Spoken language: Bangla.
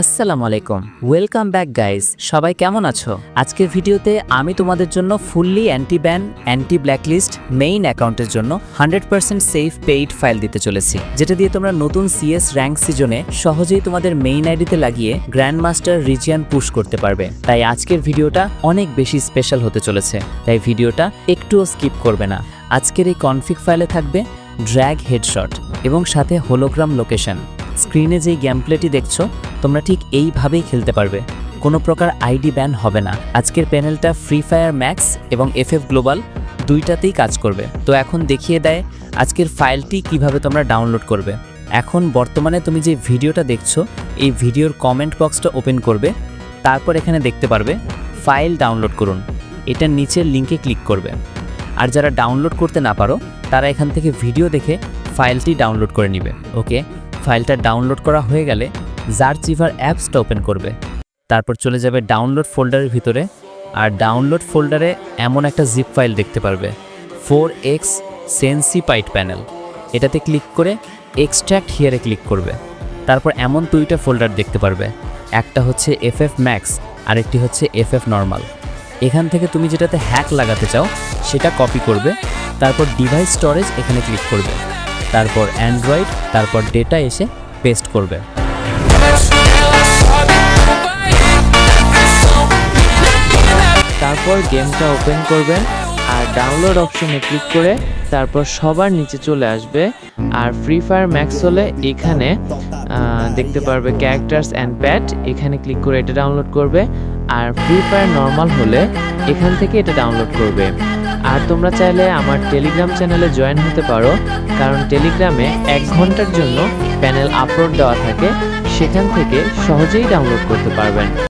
আসসালামু আলাইকুম। ওয়েলকাম ব্যাক গাইস সবাই কেমন আছো? আজকের ভিডিওতে আমি তোমাদের জন্য fully anti ban anti blacklist main অ্যাকাউন্টের জন্য hundred percent safe paid file দিতে চলেছি, যেটা দিয়ে তোমরা নতুন সিএস র্যাঙ্ক সিজনে সহজেই তোমাদের মেইন আইডিতে লাগিয়ে গ্র্যান্ড মাস্টার রিজিয়ান পুশ করতে পারবে। তাই আজকের ভিডিওটা অনেক বেশি স্পেশাল হতে চলেছে, তাই ভিডিওটা একটুও স্কিপ করবে না। আজকের এই কনফিগ ফাইলে থাকবে ড্র্যাগ হেডশট এবং সাথে হোলোগ্রাম লোকেশন স্ক্রিনে যেই গেম প্লেটি দেখছ তোমরা ঠিক এইভাবেই খেলতে পারবে। কোনো প্রকার আইডি ব্যান হবে না। আজকের প্যানেলটা ফ্রি ফায়ার ম্যাক্স এবং এফএফ গ্লোবাল দুইটাতেই কাজ করবে। তো এখন দেখিয়ে দেয় আজকের ফাইলটি কীভাবে তোমরা ডাউনলোড করবে। এখন বর্তমানে তুমি যে ভিডিওটা দেখছ, এই ভিডিওর কমেন্ট বক্সটা ওপেন করবে। তারপর এখানে দেখতে পারবে, ফাইল ডাউনলোড করুন। এটার নিচের লিঙ্কে ক্লিক করবে। আর যারা ডাউনলোড করতে না পারো, তারা এখান থেকে ভিডিও দেখে ফাইলটি ডাউনলোড করে নিবে। ওকে? ফাইলটা ডাউনলোড করা হয়ে গেলে জার চিভার অ্যাপসটা ওপেন করবে। তারপর চলে যাবে ডাউনলোড ফোল্ডারের ভিতরে আর ডাউনলোড ফোল্ডারে এমন একটা জিপ ফাইল দেখতে পারবে। ফোর এক্স সেন্সিপাইট প্যানেল এটাতে ক্লিক করে এক্সট্র্যাক্ট হিয়ারে ক্লিক করবে। তারপর এমন দুইটা ফোল্ডার দেখতে পারবে। একটা হচ্ছে এফ এফ ম্যাক্স আরেকটি হচ্ছে এফ এফ নর্মাল এখান থেকে তুমি যেটাতে হ্যাক লাগাতে চাও, সেটা কপি করবে। তারপর ডিভাইস স্টোরেজ এখানে ক্লিক করবে। তারপর অ্যান্ড্রয়েড তারপর ডেটা এসে পেস্ট করবে। তারপর গেমটা ওপেন করবেন আর ডাউনলোড অপশনে ক্লিক করে তারপর সবার নিচে চলে আসবে। আর ফ্রি ফায়ার ম্যাক্স হলে এখানে দেখতে পারবে ক্যারেক্টার্স অ্যান্ড প্যাড এখানে ক্লিক করে এটা ডাউনলোড করবে। আর ফ্রি ফায়ার নর্মাল হলে এখান থেকে এটা ডাউনলোড করবে। আর তোমরা চাইলে আমার টেলিগ্রাম চ্যানেলে জয়েন হতে পারো, কারণ টেলিগ্রামে এক ঘণ্টার জন্য প্যানেল আপলোড দেওয়া থাকে, সেখান থেকে সহজেই ডাউনলোড করতে পারবেন।